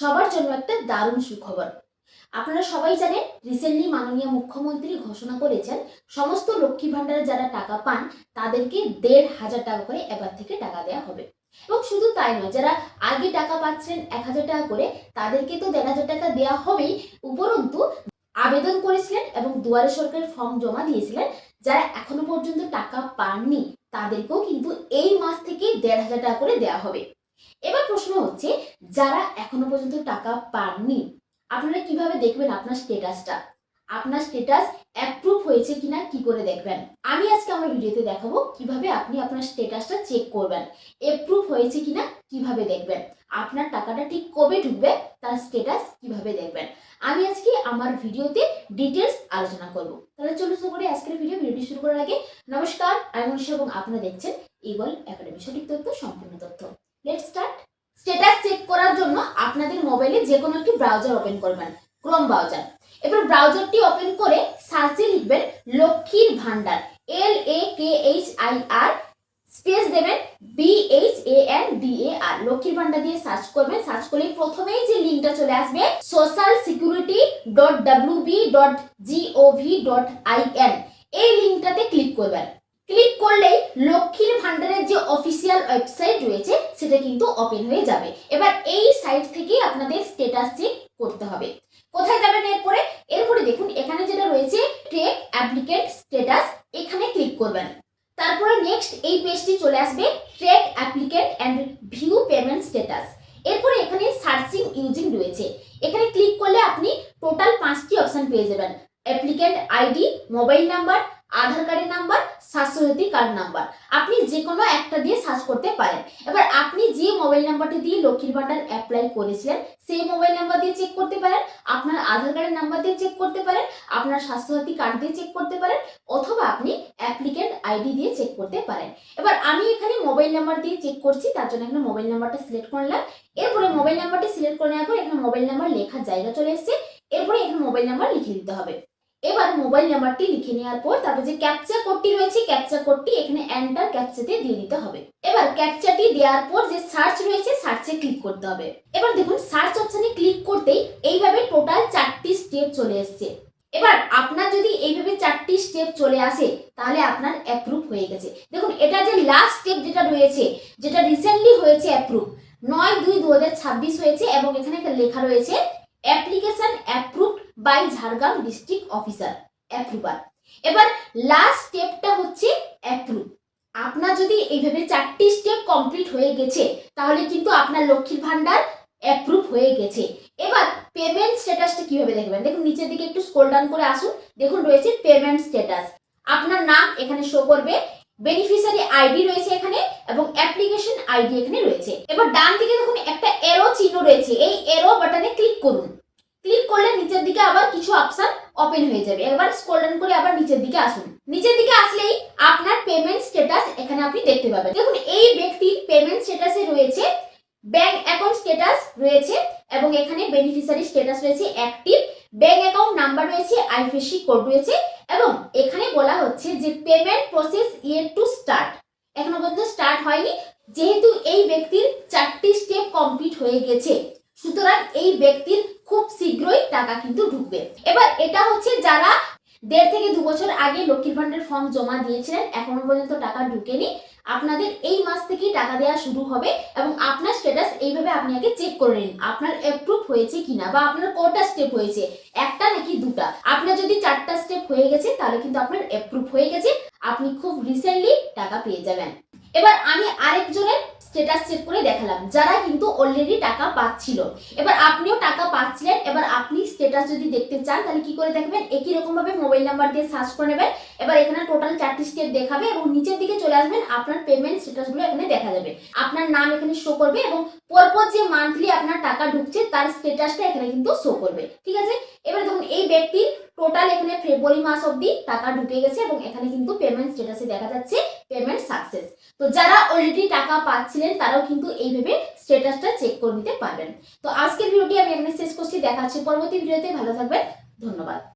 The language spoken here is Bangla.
সবার জন্য একটা দারুণ সুখবর। আপনারা সবাই জানেন রিসেন্টলি মাননীয় মুখ্যমন্ত্রী ঘোষণা করেছেন, সমস্ত লক্ষ্মী ভাণ্ডারে যারা টাকা পান, তাদেরকে দেড় হাজার টাকা করে এবার থেকে টাকা দেওয়া হবে। এবং শুধু তাই নয়, যারা আগে টাকা পাচ্ছেন এক হাজার টাকা করে, তাদেরকে তো দেড় হাজার টাকা দেওয়া হবেই। উপরন্তু, আবেদন করেছিলেন এবং দুয়ারে সরকারের ফর্ম জমা দিয়েছিলেন। যারা এখনও পর্যন্ত টাকা পাননি, তাদেরকেও কিন্তু এই মাস থেকে দেড় হাজার টাকা করে দেওয়া হবে। এবার প্রশ্ন হচ্ছে, যারা এখনও পর্যন্ত টাকা পাননি, আপনারা কীভাবে দেখবেন আপনার স্টেটাসটা আপনার স্টেটাস অ্যাপ্রুভ হয়েছে কিনা কি করে দেখবেন? আমি আজকে আমার ভিডিওতে দেখাবো কীভাবে আপনি আপনার স্টেটাসটা চেক করবেন। অ্যাপ্রুভ হয়েছে কিনা কীভাবে দেখবেন? আপনার টাকাটা ঠিক কবে ঢুকবে? তার স্টেটাস কীভাবে দেখবেন? আমি আজকে আমার ভিডিওতে ডিটেলস আলোচনা করব। তাহলে চলুন করে আজকের ভিডিও। ভিডিওটি শুরু করার আগে নমস্কার, আমি মনীষা এবং আপনারা দেখছেন ইগল একাডেমি সঠিক তথ্য, সম্পূর্ণ তথ্য। লেট স্টার্ট স্ট্যাটাস চেক করার জন্য আপনাদের মোবাইলে যে কোনো একটি ব্রাউজার ওপেন করবেন ক্রোম ব্রাউজার এবার ব্রাউজারটি ওপেন করে সার্চে লিখবেন Lakshmir Bhandar L A K H I R space দেবেন B H A N D A R Lakshmir Bhandar দিয়ে সার্চ করবেন সার্চ করলে প্রথমেই যে লিঙ্কটা চলে আসবে social security dot W B dot G O V dot I N এই লিঙ্কটাতে ক্লিক করবেন। ক্লিক করলেই লক্ষ্মীর ভান্ডারের যে অফিসিয়াল ওয়েবসাইট রয়েছে, সেটা কিন্তু ওপেন হয়ে যাবে। এবার এই সাইট থেকেই আপনাদের স্ট্যাটাস চেক করতে হবে। কোথায় যাবেন এরপরে? এরপরে দেখুন, এখানে যেটা রয়েছে ট্রেক অ্যাপ্লিকেন্ট স্ট্যাটাস এখানে ক্লিক করবেন। তারপরে নেক্সট এই পেজটি চলে আসবে track applicant and view payment status এরপরে এখানে সার্চিং ইউজিং রয়েছে। এখানে ক্লিক করলে আপনি টোটাল পাঁচটি অপশন পেয়ে যাবেন। Applicant ID mobile number Aadhaar কার্ডের নাম্বার, স্বাস্থ্যসাথী কার্ড নাম্বার। আপনি যে কোনো একটা দিয়ে সার্চ করতে পারেন। এবার আপনি যে মোবাইল নাম্বারটি দিয়ে লক্ষ্মীর ভান্ডার অ্যাপ্লাই করেছিলেন, সেই মোবাইল নাম্বার দিয়ে চেক করতে পারেন, আপনার আধার কার্ডের নাম্বার দিয়ে চেক করতে পারেন, আপনার স্বাস্থ্যসাথী কার্ড দিয়ে চেক করতে পারেন, অথবা আপনি অ্যাপ্লিকেন্ট আইডি দিয়ে চেক করতে পারেন। এবার আমি এখানে মোবাইল নাম্বার দিয়ে চেক করছি, তার জন্য এখানে মোবাইল নাম্বারটা সিলেক্ট করলাম এরপরে মোবাইল নাম্বারটি সিলেক্ট করে নেওয়ার পর এখানে মোবাইল নাম্বার লেখার জায়গা চলে এসেছে। এরপরে এখানে মোবাইল নাম্বার লিখে দিতে হবে। এবার মোবাইল নাম্বারটি লিখে নেওয়ার পর তারপর যে ক্যাপচা কোডটি রয়েছে ক্যাপচা কোডটি এখানে এন্টার ক্যাপচাতে দিয়ে দিতে হবে। এবার ক্যাপচাটি দেওয়ার পর যে সার্চ রয়েছে সার্চে ক্লিক করতে হবে। এবার দেখুন সার্চ অপশনে ক্লিক করতেই এইভাবে টোটাল চারটি স্টেপ চলে এসেছে। এবার আপনার যদি এইভাবে চারটি স্টেপ চলে আসে, তাহলে আপনার অ্যাপ্রুভ হয়ে গেছে। দেখুন, এটা যে লাস্ট স্টেপ যেটা রয়েছে, যেটা রিসেন্টলি হয়েছে অ্যাপ্রুভ নয় দুই দু হয়েছে এবং এখানে একটা লেখা রয়েছে application approved by Jhargram district officer approver এবার লাস্ট স্টেপটা হচ্ছে অ্যাপ্রুভ আপনার যদি এইভাবে চারটি স্টেপ কমপ্লিট হয়ে গেছে, তাহলে কিন্তু আপনার লক্ষ্মীর ভান্ডার অ্যাপ্রুভ হয়ে গেছে। এবার পেমেন্ট স্ট্যাটাসটা কীভাবে দেখবেন? দেখুন, নিচের দিকে একটু স্ক্রল ডাউন করে আসুন। দেখুন, রয়েছে পেমেন্ট স্ট্যাটাস আপনার নাম এখানে শো করবে বেনিফিশিয়ারি আইডি রয়েছে এখানে এবং অ্যাপ্লিকেশন আইডি এখানে রয়েছে। এবার ডান দিকে দেখুন, একটা এরো চিহ্ন রয়েছে। এই এরো বাটনে ক্লিক করুন। ক্লিক করলে নিচের দিকে আবার কিছু অপশন ওপেন হয়ে যাবে। এবার স্ক্রল ডাউন করে আবার নিচের দিকে আসুন। নিচের দিকে আসলেই আপনার পেমেন্ট স্ট্যাটাস এখানে আপনি দেখতে পাবেন। দেখুন, এই ব্যক্তির পেমেন্ট স্ট্যাটাসে রয়েছে ব্যাংক অ্যাকাউন্ট স্ট্যাটাস রয়েছে এবং এখানে বেনিফিশিয়ারি স্ট্যাটাস রয়েছে অ্যাক্টিভ ব্যাংক অ্যাকাউন্ট নাম্বার রয়েছে আইএফএসসি কোড রয়েছে এবং এখানে বলা হচ্ছে যে payment process yet to start এখনও পর্যন্ত স্টার্ট হয়নি, যেহেতু এই ব্যক্তির চারটি স্টেপ কমপ্লিট হয়ে গেছে। সুতরাং এই ব্যক্তির খুব টাকা কিন্তু ঢুকবে। এবার এটা হচ্ছে যারা দেড় থেকে দু বছর আগে লক্ষ্মীর ভান্ডার ফর্ম জমা দিয়েছিলেন, এখনও পর্যন্ত টাকা ঢুকেনি। আপনাদের এই মাস থেকেই টাকা দেওয়া শুরু হবে এবং আপনার স্ট্যাটাস এইভাবে আপনি আগে চেক করে নিন, আপনার অ্যাপ্রুভ হয়েছে কিনা বা আপনার কটা স্টেপ হয়েছে, একটা নাকি দুটা। আপনার যদি চারটা স্টেপ হয়ে গেছে, তাহলে কিন্তু আপনার অ্যাপ্রুভ হয়ে গেছে। আপনি খুব রিসেন্টলি টাকা পেয়ে যাবেন। এবার আমি আরেকজনের স্ট্যাটাস চেক করে দেখালাম। যারা কিন্তু অলরেডি টাকা পাচ্ছিল। এবার আপনিও টাকা পাচ্ছিলেন, এবার আপনি স্ট্যাটাস যদি দেখতে চান, তাহলে কি করে দেখবেন? একই রকম ভাবে মোবাইল নাম্বার দিয়ে সার্চ করে নেবেন। এবার এখানে টোটাল চারটি স্টেপ দেখাবে এবং নিচের দিকে চলে আসবেন, আপনার পেমেন্ট স্ট্যাটাসগুলো এখানে দেখা যাবে। আপনার নাম এখানে শো করবে এবং পরপর যে মান্থলি আপনার টাকা ঢুকছে, তার স্ট্যাটাসটা এখানে কিন্তু শো করবে। ঠিক আছে? এবার দেখুন, এই ব্যক্তির টোটাল এখানে ফেব্রুয়ারি মাস অবধি টাকা ঢুকে গেছে এবং এখানে কিন্তু পেমেন্ট স্ট্যাটাসে দেখা যাচ্ছে পেমেন্ট সাকসেস তো যারা অলরেডি টাকা পাচ্ছিলেন তারাও কিন্তু এইভাবে স্টেটাসটা চেক করে নিতে পারবেন। তো আজকের ভিডিওটি আমি এখানে শেষ করছি। দেখাচ্ছি পরবর্তী ভিডিওতে ভালো থাকবেন। ধন্যবাদ।